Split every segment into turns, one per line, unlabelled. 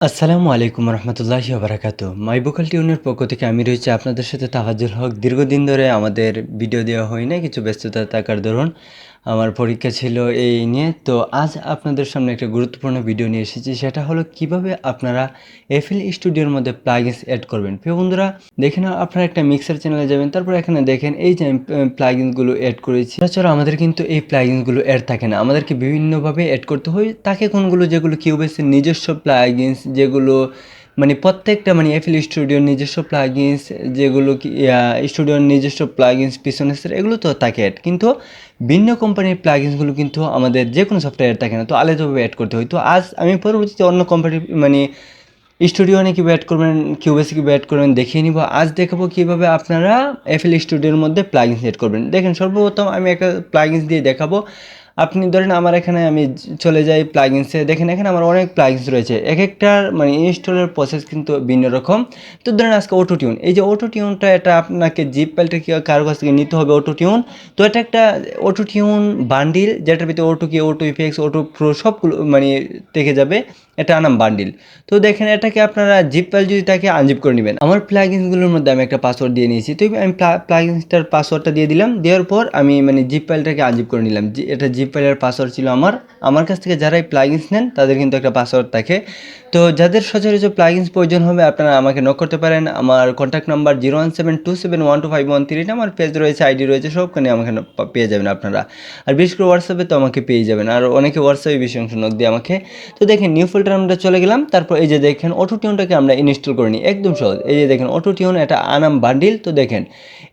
আসসালামু আলাইকুম রহমতুল্লাহি বারাকাতু মাই বোকাল টিউনের পক্ষ থেকে আমি রয়েছে আপনাদের সাথে তাহাজুল হক। দীর্ঘদিন ধরে আমাদের ভিডিও দেওয়া হয় না কিছু ব্যস্ততা থাকার দরুন। আমার পরীক্ষা ছিল এই নিয়ে। তো আজ আপনাদের সামনে একটা গুরুত্বপূর্ণ ভিডিও নিয়ে এসেছি। সেটা হলো কীভাবে আপনারা এফএল স্টুডিওর মধ্যে প্লাগিনস অ্যাড করবেন। প্রিয় বন্ধুরা দেখেন আপনারা একটা মিক্সার চ্যানেলে যাবেন, তারপর এখানে দেখেন এই যে আমি প্লাগিনসগুলো অ্যাড করেছি। তাছাড়া আমাদের কিন্তু এই প্লাগিনসগুলো অ্যাড থাকে না। আমাদেরকে বিভিন্নভাবে অ্যাড করতে হয়। তাকে কোনগুলো, যেগুলো কিউবেসের নিজস্ব প্লাগিনস যেগুলো মানে প্রত্যেকটা মানে এফএল স্টুডিওর নিজস্ব প্লাগিনস যেগুলো কি স্টুডিওর নিজস্ব প্লাগিনস পিছনে এগুলো তো থাকে অ্যাড কিন্তু ভিন্ন কোম্পানির প্লাগিনসগুলো কিন্তু আমাদের যে কোনো সফটওয়্যার থাকে না, তো আলাদাভাবে অ্যাড করতে হয়। তো আজ আমি পরবর্তীতে অন্য কোম্পানির মানে স্টুডিও নিয়ে কীভাবে অ্যাড করবেন কিউবেসে কীভাবে অ্যাড করবেন দেখিয়ে নিব। আজ দেখাবো কীভাবে আপনারা এফএল স্টুডিওর মধ্যে প্লাগিনস অ্যাড করবেন। দেখেন সর্বপ্রথম আমি একটা প্লাগিনস দিয়ে দেখাবো। আপনি ধরেন আমার এখানে আমি চলে যাই প্লাগিনসে দেখেন এখানে আমার অনেক প্লাগিনস রয়েছে। এক একটার মানে ইনস্টলের প্রসেস কিন্তু ভিন্ন রকম। তো ধরেন আজকে অটো টিউন এই যে অটো টিউনটা এটা আপনাকে জিপ প্যালটা কি কারও কাছ থেকে নিতে হবে অটো টিউন তো এটা একটা অটো টিউন বান্ডিল যেটার ভিতরে অটো কি অটো ইফেক্স অটো প্রো সবগুলো মানে থেকে যাবে। এটা আনাম বান্ডিল। তো দেখেন এটাকে আপনারা জিপ ফাইল যদি থাকে আনজিপ করে নেবেন। আমার প্লাগিনসগুলোর মধ্যে আমি একটা পাসওয়ার্ড দিয়ে নিয়েছি। তো আমি প্লাগিনসটার পাসওয়ার্ডটা দিয়ে দিলাম। দেওয়ার পর আমি মানে জিপ ফাইলটাকে আনজিপ করে নিলাম। এটা জিপ ফাইলের পাসওয়ার্ড ছিল আমার। আমার কাছ থেকে যারাই প্লাগিনস নেন, তাদের কিন্তু একটা পাসওয়ার্ড থাকে। তো যাদের সচরাচর প্লাগিনস প্রয়োজন হবে, আপনারা আমাকে নক করতে পারেন। আমার contact number zero one seven two seven one two five one three আমার পেজ রয়েছে আইডি রয়েছে, সবখানে আমাকে পেয়ে যাবেন আপনারা। আর বিশেষ করে হোয়াটসঅ্যাপে তো আমাকে পেয়ে যাবেন। আর অনেকে হোয়াটসঅ্যাপে অংশ নক দিয়ে আমাকে। তো দেখেন নিউ ফোল্ডার আমরা চলে গেলাম, তারপর এই যে দেখেন অটো টিউনটাকে আমরা ইনস্টল করে নিই। একদম সহজ। এই যে দেখেন অটো টিউন এটা আনাম বান্ডিল। তো দেখেন,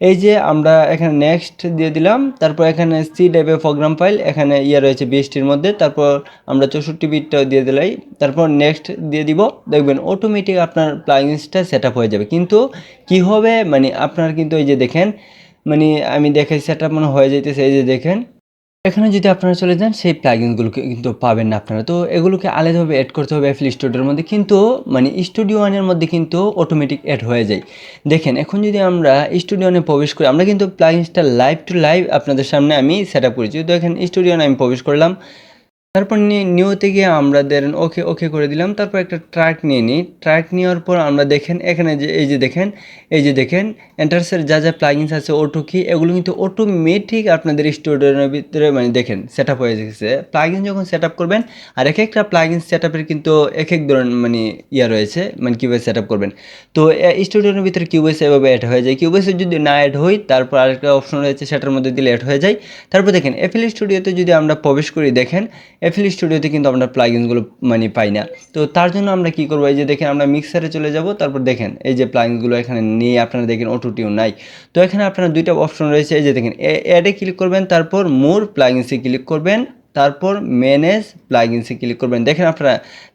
এই যে আমরা এখানে নেক্সট দিয়ে দিলাম, তারপর এখানে সি টাইপের প্রোগ্রাম ফাইল এখানে ইয়ে রয়েছে বিএসটির মধ্যে, তারপর আমরা চৌষট্টি বিটটাও দিয়ে দিলাই, তারপর নেক্সট দিয়ে দিব। দেখবেন অটোমেটিক আপনার প্লাগিনসটা সেট আপ হয়ে যাবে। কিন্তু কি হবে? মানে আপনার কিন্তু এই যে দেখেন মানে আমি দেখাই সেট মনে হয়ে যাইতেছে। এই যে দেখেন এখানে যদি আপনারা চলে যান, সেই প্লাগিনগুলোকে কিন্তু পাবেন না আপনারা। তো এগুলোকে আলাদাভাবে অ্যাড করতে হবে অ্যাপল স্টুডিওর মধ্যে, কিন্তু মানে স্টুডিও ওয়ানের মধ্যে কিন্তু অটোমেটিক অ্যাড হয়ে যায়। দেখেন, এখন যদি আমরা স্টুডিও ওয়ানে প্রবেশ করি, আমরা কিন্তু প্লাগিনসটা লাইভ টু লাইভ আপনাদের সামনে আমি সেট আপ করেছি। তো এখানে স্টুডিও ওয়ানে আমি প্রবেশ করলাম। তারপর নিয়ে নিউতে গিয়ে আমরা দেন ওকে ওকে করে দিলাম। তারপর একটা ট্র্যাক নিয়ে নিই। ট্র্যাক নেওয়ার পর আমরা দেখেন, এখানে যে, এই যে দেখেন, এই যে দেখেন এন্টারসের যা যা প্লাগিনস আছে ওটো কি এগুলো কিন্তু অটোমেটিক আপনাদের স্টুডিওর ভিতরে মানে দেখেন সেট হয়ে গেছে। প্লাগিন যখন সেট করবেন, আর এক একটা প্লাগিন সেট কিন্তু এক এক ধরনের মানে ইয়া রয়েছে মানে কীভাবে সেট করবেন। তো স্টুডিওর ভিতরে কিউবেস এভাবে অ্যাড হয়ে যায়। কিউবেসে যদি না অ্যাড হই, তারপর আরেকটা অপশন রয়েছে, সেটার মধ্যে দিলে অ্যাড হয়ে যায়। তারপর দেখেন এফএল স্টুডিওতে যদি আমরা প্রবেশ করি, দেখেন এফএল স্টুডিওতে কিন্তু আমরা প্লাগিনসগুলো মানে পাই না। তো তার জন্য আমরা কি করব, এই যে দেখেন আমরা মিক্সারে চলে যাব, তারপর দেখেন এই যে প্লাগিনসগুলো এখানে নিয়ে আপনারা দেখেন অটো টিউন নাই। তো এখানে আপনারা দুইটা অপশন রয়েছে, এই যে দেখেন অ্যাডে ক্লিক করবেন, তারপর মোর প্লাগিনসে ক্লিক করবেন তারপর ম্যানেজ প্লাগিনসে ক্লিক করবেন। দেখেন আপনারা,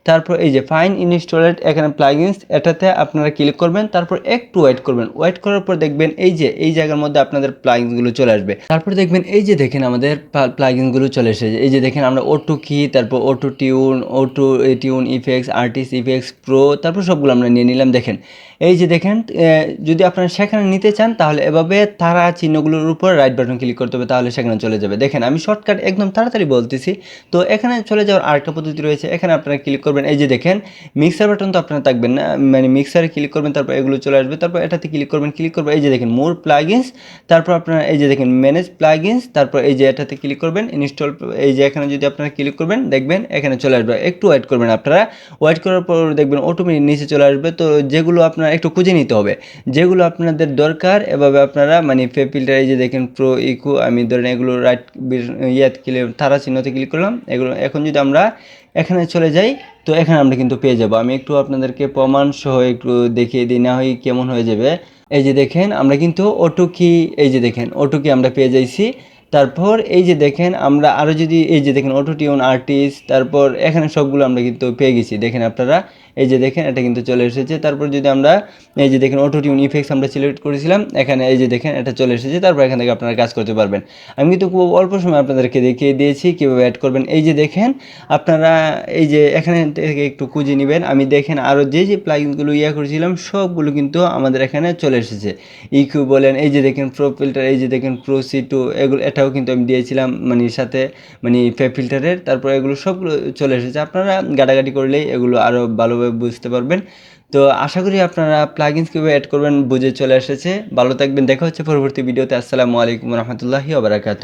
তারপর এই যে ফাইন ইনস্টলেড এখানে প্লাগিনস এটাতে আপনারা ক্লিক করবেন, তারপর একটু ওয়েট করবেন। ওয়েট করার পর দেখবেন এই যে, এই জায়গার মধ্যে আপনাদের প্লাগিনসগুলো চলে আসবে। তারপর দেখবেন এই যে দেখেন আমাদের প্লাগিনসগুলো চলে এসেছে। এই যে দেখেন আমরা ওটু কি তারপর auto tune auto tune effects artist effects pro তারপর সবগুলো আমরা নিয়ে নিলাম। দেখেন এই যে দেখেন যদি আপনারা সেখানে নিতে চান, তাহলে এভাবে তারা চিহ্নগুলোর উপর রাইট বাটন ক্লিক করতে হবে, তাহলে সেখানে চলে যাবে। দেখেন, আমি শর্টকাট একদম তাড়াতাড়ি বলতেছি। তো এখানে চলে যাওয়ার আরেকটা পদ্ধতি রয়েছে, এখানে আপনারা ক্লিক করবেন। এই যে দেখেন মিক্সার বাটন তো আপনারা থাকবেন না মানে মিক্সারে ক্লিক করবেন, তারপর এগুলো চলে আসবে, তারপর এটাতে ক্লিক করবেন ক্লিক করবেন। এই যে দেখেন মোর প্লাগিনস তারপর আপনারা এই যে দেখেন ম্যানেজ প্লাগিনস তারপর এই যে এটাতে ক্লিক করবেন ইনস্টল এই যে এখানে যদি আপনারা ক্লিক করবেন, দেখবেন এখানে চলে আসবে। একটু ওয়েট করবেন আপনারা। ওয়েট করার পর দেখবেন অটোমেটিক নিচে চলে আসবে। তো যেগুলো আপনারা একটু খুঁজে নিতে হবে। যেগুলো আপনাদের দরকার, এভাবে আপনারা মানে ফিল্টার এই যে দেখেন প্রো ইকো আমি ধরেন এগুলো রাইট ইয়াত ক্লিক তারা চিহ্নতে ক্লিক করলাম। এগুলো, এখন যদি আমরা এখানে চলে যাই, তো এখানে আমরা কিন্তু পেয়ে যাব। আমি একটু আপনাদেরকে প্রমাণ সহ একটু দেখিয়ে দিই, না হয় কেমন হয়ে যাবে। এই যে দেখেন, আমরা কিন্তু অটো কি এই যে দেখেন অটো কি আমরা পেয়ে যাইছি। তারপর এই যে দেখেন, আমরা আরও যদি এই যে দেখেন অটো টিউন আর্টিস্ট তারপর এখানে সবগুলো আমরা কিন্তু পেয়ে গেছি। দেখেন আপনারা, এই যে দেখেন, এটা কিন্তু চলে এসেছে। তারপর যদি আমরা এই যে দেখেন অটো টিউন ইফেক্টস আমরা সিলেক্ট করেছিলাম, এখানে এই যে দেখেন, এটা চলে এসেছে। তারপর এখান থেকে আপনারা কাজ করতে পারবেন। আমি কিন্তু খুব অল্প সময় আপনাদেরকে দেখিয়ে দিয়েছি কীভাবে অ্যাড করবেন। এই যে দেখেন, আপনারা এই যে এখানে থেকে একটু খুঁজে নেবেন। আমি দেখেন আরও যে যে প্লাগিনগুলো ইয়ে করেছিলাম, সবগুলো কিন্তু আমাদের এখানে চলে এসেছে। ইকিউ বলেন, এই যে দেখেন প্রো ফিল্টার এই যে দেখেন প্রো সি টু এগুলো, এটা এটাও কিন্তু আমি দিয়েছিলাম মানে সাথে মানে ফে ফিল্টারের তারপর এগুলো সবগুলো চলে এসেছে। আপনারা গাটাগাটি করলেই এগুলো আরও ভালোভাবে বুঝতে পারবেন। তো আশা করি আপনারা প্লাগিনস কীভাবে অ্যাড করবেন বুঝে চলে এসেছে। ভালো থাকবেন, দেখা হচ্ছে পরবর্তী ভিডিওতে আসসালামু আলাইকুম রহমতুল্লাহি ওবরাকাতু